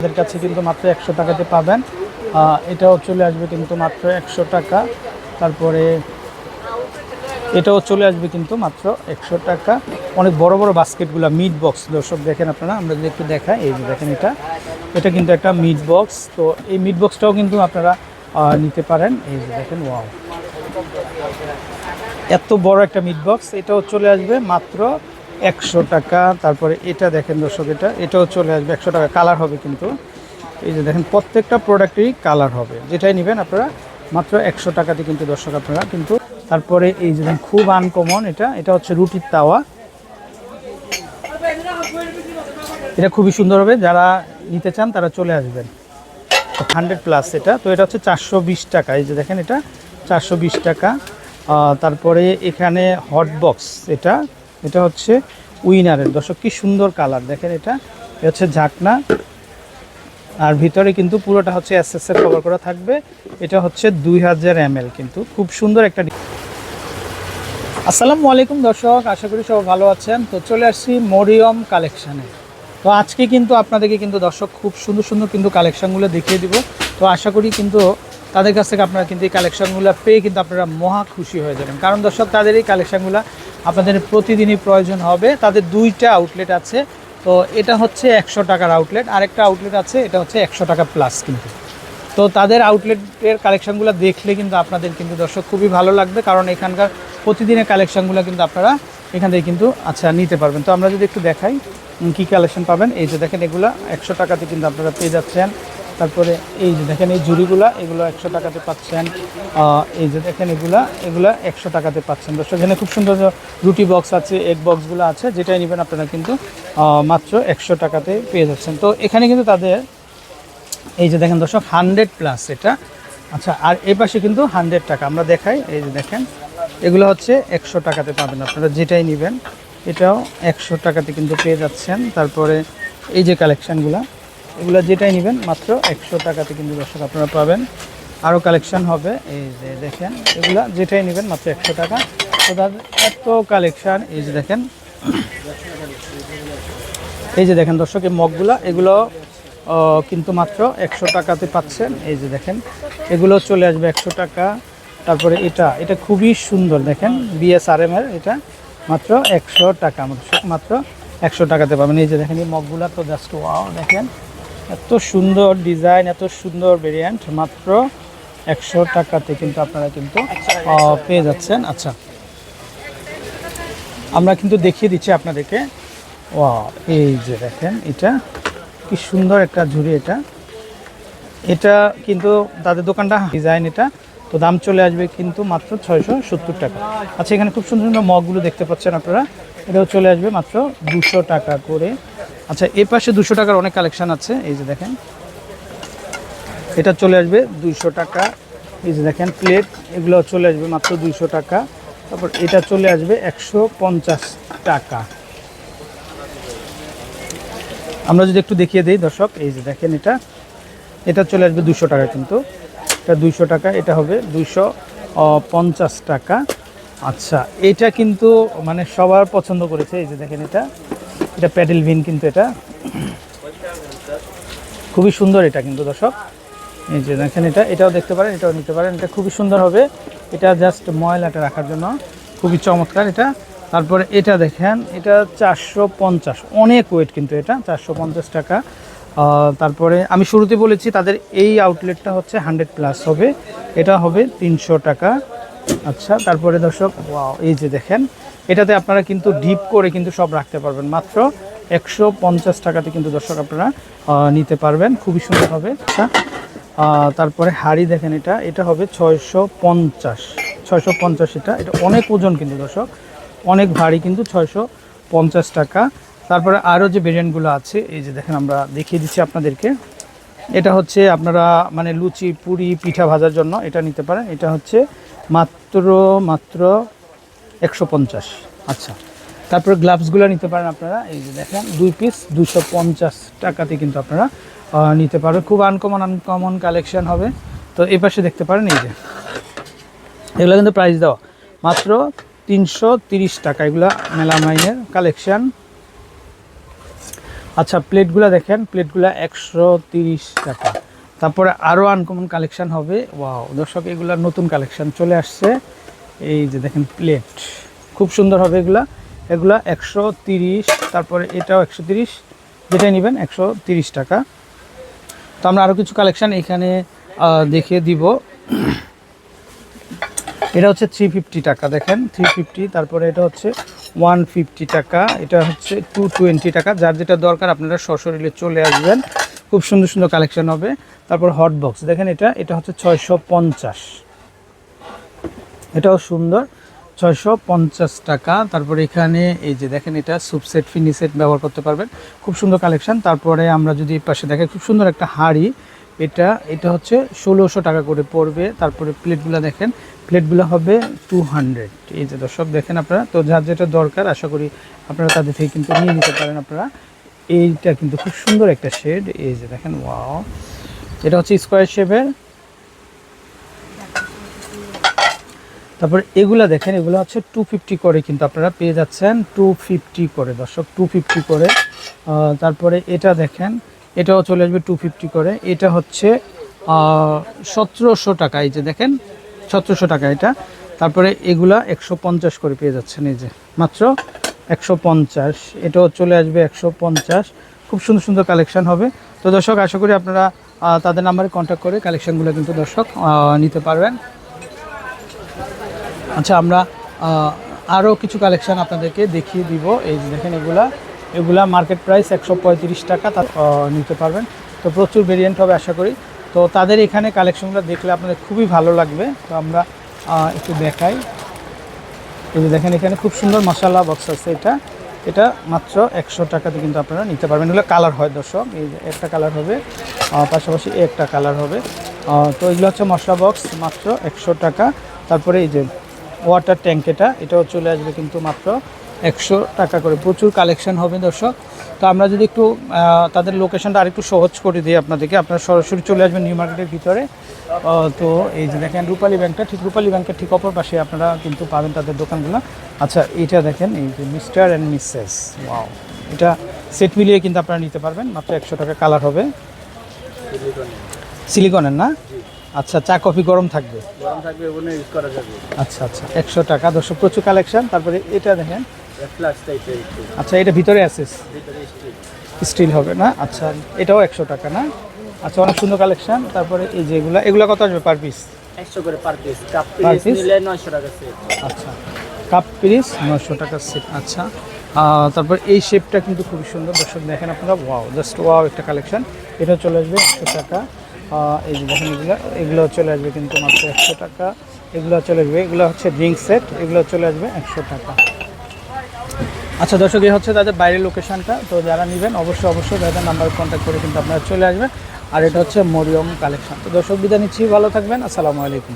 আমাদের কাছে কিন্তু মাত্র একশো টাকাতে পাবেন। এটাও চলে আসবে কিন্তু মাত্র একশো টাকা। তারপরে এটাও চলে আসবে কিন্তু মাত্র একশো টাকা। অনেক বড় বড় বাস্কেটগুলো মিট বক্স দর্শক দেখেন আপনারা, আমরা যদি একটু দেখাই, এই যে দেখেন এটা। এটা কিন্তু একটা মিট বক্স তো এই মিট বক্সটাও কিন্তু আপনারা নিতে পারেন। এই যে দেখেন ওয়াও এত বড় একটা মিট বক্স এটাও চলে আসবে মাত্র একশো টাকা। তারপরে এটা দেখেন দর্শক, এটা, এটাও চলে আসবে একশো টাকা। কালার হবে কিন্তু। এই যে দেখেন, প্রত্যেকটা প্রোডাক্টেরই কালার হবে। যেটাই নেবেন আপনারা, মাত্র একশো টাকাতে কিন্তু দর্শক আপনারা কিন্তু, তারপরে এই যে খুব আনকমন এটা। এটা হচ্ছে রুটির তাওয়া। এটা খুবই সুন্দর হবে। যারা নিতে চান, তারা চলে আসবেন। হান্ড্রেড প্লাস এটা। তো এটা হচ্ছে চারশো বিশ টাকা। এই যে দেখেন এটা, চারশো বিশ টাকা। তারপরে এখানে হট বক্স এটা। এটা হচ্ছে উইনারের, দর্শক কি সুন্দর কালার, দেখেন এটা এটা হচ্ছে ঝাকনা, আর ভিতরে কিন্তু পুরোটা হচ্ছে এস এসএসএর কভার করা থাকবে, এটা হচ্ছে দুই হাজার কিন্তু, খুব সুন্দর একটা আসসালামু আলাইকুম দর্শক, আশা করি সবাই ভালো আছেন, তো চলে আসছি মরিয়ম কালেকশানে। তো আজকে কিন্তু আপনাদেরকে কিন্তু দর্শক খুব সুন্দর সুন্দর কিন্তু কালেকশানগুলো দেখিয়ে দিব, তো আশা করি কিন্তু তাদের কাছ থেকে আপনারা কিন্তু এই কালেকশানগুলো পেয়ে কিন্তু আপনারা মহা খুশি হয়ে যাবেন। কারণ দর্শক, তাদের এই কালেকশানগুলো আপনাদের প্রতিদিনই প্রয়োজন হবে। তাদের দুইটা আউটলেট আছে। তো এটা হচ্ছে একশো টাকার আউটলেট আরেকটা আউটলেট আছে, এটা হচ্ছে একশো টাকা প্লাস কিন্তু। তো তাদের আউটলেটের কালেকশনগুলো দেখলে কিন্তু আপনাদের কিন্তু দর্শক খুবই ভালো লাগবে। কারণ এখানকার প্রতিদিনের কালেকশনগুলো কিন্তু আপনারা এখান থেকে কিন্তু আচ্ছা নিতে পারবেন। তো আমরা যদি একটু দেখাই কী কালেকশন পাবেন? এই যে দেখেন, এগুলা একশো টাকাতে কিন্তু আপনারা পেয়ে যাচ্ছেন। তারপরে এই যে দেখেন, এই জুড়িগুলা এগুলো একশো টাকাতে পাচ্ছেন। এই যে দেখেন, এগুলা এগুলা একশো টাকাতে পাচ্ছেন। দর্শক, এখানে খুব সুন্দর রুটি বক্স আছে এগ বক্সগুলো আছে, যেটাই নেবেন আপনারা কিন্তু মাত্র একশো টাকাতে পেয়ে যাচ্ছেন। তো এখানে কিন্তু তাদের, এই যে দেখেন দর্শক হান্ড্রেড প্লাস এটা। আচ্ছা আর এই পাশে কিন্তু হান্ড্রেড টাকা। আমরা দেখাই, এই যে দেখেন, এগুলো হচ্ছে একশো টাকাতে পাবেন আপনারা, যেটাই নেবেন। এটাও একশো টাকাতে কিন্তু পেয়ে যাচ্ছেন। তারপরে এই যে কালেকশানগুলো এগুলো যেটাই নেবেন, মাত্র একশো টাকাতে কিন্তু দর্শক আপনারা পাবেন। আরও কালেকশান হবে, এই যে দেখেন, এগুলা যেটাই নেবেন, মাত্র একশো টাকা। তো তাদের এত কালেকশান, এই যে দেখেন। এই যে দেখেন দর্শক, এই মগগুলা, এগুলো কিন্তু মাত্র একশো টাকাতে পাচ্ছেন। এই যে দেখেন, এগুলো চলে আসবে একশো টাকা। তারপরে এটা এটা খুবই সুন্দর, দেখেন বিএসআরএম এর এটা, মাত্র একশো টাকা। মাত্র একশো টাকাতে পাবেন। এই যে দেখেন, এই মগগুলা তো জাস্ট ওয়াও দেখেন। এত সুন্দর ডিজাইন এত সুন্দর ভেরিয়েন্ট মাত্র একশো টাকাতে কিন্তু আপনারা কিন্তু পেয়ে যাচ্ছেন। আচ্ছা আমরা কিন্তু দেখিয়ে দিচ্ছি আপনাদেরকে। ও এই যে দেখেন এটা কি সুন্দর একটা ঝুড়ি এটা। এটা কিন্তু তাদের দোকানটা ডিজাইন এটা তো দাম চলে আসবে কিন্তু মাত্র ছয়শো সত্তর টাকা। আচ্ছা এখানে খুব সুন্দর সুন্দর মগগুলো দেখতে পাচ্ছেন আপনারা। এটাও চলে আসবে মাত্র দুশো টাকা করে। আচ্ছা এ পাশে দুশো টাকার অনেক কালেকশন আছে, এই যে দেখেন। এটা চলে আসবে দুইশো টাকা, এই যে দেখেন প্লেট এগুলো চলে আসবে মাত্র দুইশো টাকা। তারপর এটা চলে আসবে একশো পঞ্চাশ টাকা। আমরা যদি একটু দেখিয়ে দিই দর্শক, এই যে দেখেন এটা। এটা চলে আসবে দুশো টাকা কিন্তু। এটা দুইশো টাকা, এটা হবে দুইশো পঞ্চাশ টাকা। আচ্ছা এটা কিন্তু মানে সবার পছন্দ করেছে, এই যে দেখেন এটা। এটা প্যাডেল ভিন কিন্তু এটা। খুবই সুন্দর এটা কিন্তু দর্শক। এই যে দেখেন এটা, এটাও দেখতে পারেন, এটাও নিতে পারেন। এটা খুবই সুন্দর হবে। এটা জাস্ট ময়লাটা রাখার জন্য। খুবই চমৎকার এটা। তারপরে এটা দেখেন, এটা চারশো পঞ্চাশ। অনেক ওয়েট কিন্তু এটা, চারশো পঞ্চাশ টাকা। তারপরে আমি শুরুতে বলেছি, তাদের এই আউটলেটটা হচ্ছে হান্ড্রেড প্লাস হবে। এটা হবে তিনশো টাকা। আচ্ছা তারপরে দর্শক এই যে দেখেন এটাতে আপনারা কিন্তু ডিপ করে কিন্তু সব রাখতে পারবেন। মাত্র একশো পঞ্চাশ টাকাতে কিন্তু দর্শক আপনারা নিতে পারবেন। খুবই সুন্দর হবে তারপরে হাড়ি দেখেন এটা। এটা হবে ছয়শো পঞ্চাশ। ছয়শো পঞ্চাশ এটা। এটা অনেক ওজন কিন্তু দর্শক। অনেক ভারী কিন্তু ছয়শো পঞ্চাশ টাকা। তারপরে আরও যে ভেরিয়েন্টগুলো আছে, এই যে দেখেন আমরা দেখিয়ে দিচ্ছি আপনাদেরকে। এটা হচ্ছে আপনারা মানে লুচি, পুরি, পিঠা ভাজার জন্য এটা নিতে পারেন। এটা হচ্ছে মাত্র মাত্র একশো পঞ্চাশ। আচ্ছা। তারপরে গ্লাভসগুলো নিতে পারেন আপনারা। এই যে দেখেন, দুই পিস দুশো পঞ্চাশ টাকাতে কিন্তু আপনারা নিতে পারবেন। খুব আনকমন আনকমন কালেকশন হবে। তো এই পাশে দেখতে পারেন, এই যে। এগুলো কিন্তু প্রাইস দেওয়া। মাত্র তিনশো তিরিশ টাকা। এগুলো মেলামাইনের কালেকশান আচ্ছা প্লেটগুলো দেখেন। প্লেটগুলো একশো তিরিশ টাকা। তারপরে আরও আনকমন কালেকশান হবে। ওয়াও দর্শক, এগুলা নতুন কালেকশন চলে আসছে। এই যে দেখেন প্লেট খুব সুন্দর হবে এগুলা। এগুলা একশো তিরিশ, তারপরে এটাও একশো তিরিশ। যেটাই নেবেন, একশো তিরিশ টাকা। তো আমরা আরও কিছু কালেকশান এখানে দেখিয়ে দিব। এটা হচ্ছে থ্রি ফিফটি টাকা, দেখেন। থ্রি ফিফটি তারপরে এটা হচ্ছে ওয়ান ফিফটি টাকা। এটা হচ্ছে টু টোয়েন্টি টাকা। যার যেটা দরকার, আপনারা সশরীরে চলে আসবেন। খুব সুন্দর সুন্দর কালেকশান হবে। তারপর হট বক্স দেখেন এটা। এটা হচ্ছে ছয়শো পঞ্চাশ। এটাও সুন্দর। ছয়শো পঞ্চাশ টাকা। তারপরে এখানে এই যে দেখেন এটা সুপ সেট ফিনি সেট ব্যবহার করতে পারবেন। খুব সুন্দর কালেকশন তারপরে আমরা যদি পাশে দেখেন, খুব সুন্দর একটা হাঁড়ি। এটা এটা হচ্ছে ষোলোশো টাকা করে পড়বে। তারপরে প্লেটগুলো দেখেন, প্লেটগুলো হবে টু হান্ড্রেড এই যে দর্শক, দেখেন আপনারা, তো যার যেটা দরকার, আশা করি আপনারা তাদের থেকে কিন্তু নিয়ে নিতে পারেন আপনারা। এইটা কিন্তু খুব সুন্দর একটা শেড এই যে দেখেন ওয়াও এটা হচ্ছে স্কোয়ার শেপের তারপর এগুলা দেখেন, এগুলো হচ্ছে টু ফিফটি করে কিন্তু আপনারা পেয়ে যাচ্ছেন টু ফিফটি করে। দর্শক টু ফিফটি করে। তারপরে এটা দেখেন, এটাও চলে আসবে টু ফিফটি করে। এটা হচ্ছে সতেরোশো টাকা। এই যে দেখেন, সতেরোশো টাকা এটা। তারপরে এগুলা একশো পঞ্চাশ করে পেয়ে যাচ্ছেন। এই যে, মাত্র একশো পঞ্চাশ। এটাও চলে আসবে একশো পঞ্চাশ। খুব সুন্দর সুন্দর কালেকশন হবে। তো দর্শক, আশা করি আপনারা তাদের নাম্বারে কন্ট্যাক্ট করে কালেকশানগুলো কিন্তু দর্শক নিতে পারবেন। আচ্ছা আমরা আরও কিছু কালেকশান আপনাদেরকে দেখিয়ে দিব। এই যে দেখেন এগুলা এগুলা মার্কেট প্রাইস একশো পঁয়ত্রিশ টাকা, তা নিতে পারবেন। তো প্রচুর ভেরিয়েন্ট হবে আশা করি। তো তাদের এখানে কালেকশনগুলো দেখলে আপনাদের খুবই ভালো লাগবে। তো আমরা একটু দেখাই। এই যে দেখেন এখানে খুব সুন্দর মশালা বক্স আছে এটা। এটা মাত্র একশো টাকাতে কিন্তু আপনারা নিতে পারবেন। এগুলো কালার হয় দর্শক। এই একটা কালার হবে পাশাপাশি একটা কালার হবে। তো এগুলো হচ্ছে মশলা বক্স মাত্র একশো টাকা। তারপরে এই যে ওয়াটার ট্যাঙ্ক এটা। এটাও চলে আসবে কিন্তু মাত্র একশো টাকা করে। প্রচুর কালেকশন হবে দর্শক। তো আমরা যদি একটু তাদের লোকেশনটা আরেকটু সহজ করে দিই আপনাদেরকে। আপনারা সরাসরি চলে আসবেন নিউ মার্কেটের ভিতরে। তো এই যে দেখেন রূপালী ব্যাংকটা, ঠিক রূপালী ব্যাংকের ঠিক অপর পাশে আপনারা কিন্তু পাবেন তাদের দোকানগুলো। আচ্ছা এইটা দেখেন, এই যে মিস্টার অ্যান্ড মিসেস। ওয়াও, এটা সেট মিলিয়ে কিন্তু আপনারা নিতে পারবেন। মাত্র একশো টাকা কালার হবে। সিলিকনের না? আচ্ছা চা কফি গরম থাকবে? গরম থাকবে ওখানে ইউজ করা যাবে। আচ্ছা আচ্ছা একশো টাকা। দর্শক প্রচুর কালেকশন তারপরে এটা দেখেন। আচ্ছা এটা ভিতরে আছে? স্টিল হবে না? আচ্ছা এটাও একশো টাকা না? আচ্ছা অনেক সুন্দর কালেকশন তারপরে এই যে এগুলা এগুলা কত আসবে পার পিস একশো করে পার পিস কাপ পিস নিলে নয়শো টাকা সেট আচ্ছা কাপ পিস নশো টাকা সেট আচ্ছা আহ, তারপর এই শেপটা কিন্তু খুবই সুন্দর। দর্শক দেখেন আপনারা? ওয়াও জাস্ট ওয়াও একটা কালেকশন এটা চলে আসবে একশো টাকা। এই যে দেখেন এগুলো এগুলো চলে আসবে কিন্তু মাত্র একশো টাকা। এগুলো চলে আসবে, এগুলো হচ্ছে ড্রিঙ্ক সেট, এগুলো চলে আসবে একশো টাকা। আচ্ছা দর্শক, এই হচ্ছে তাদের বাইরের লোকেশানটা। তো যারা নেবেন, অবশ্যই অবশ্যই তাদের নাম্বার কন্ট্যাক্ট করে কিন্তু আপনারা চলে আসবেন। আর এটা হচ্ছে মরিয়ম কালেকশন। তো দর্শক, বিদায় নিচ্ছি, ভালো থাকবেন। আসসালামু আলাইকুম।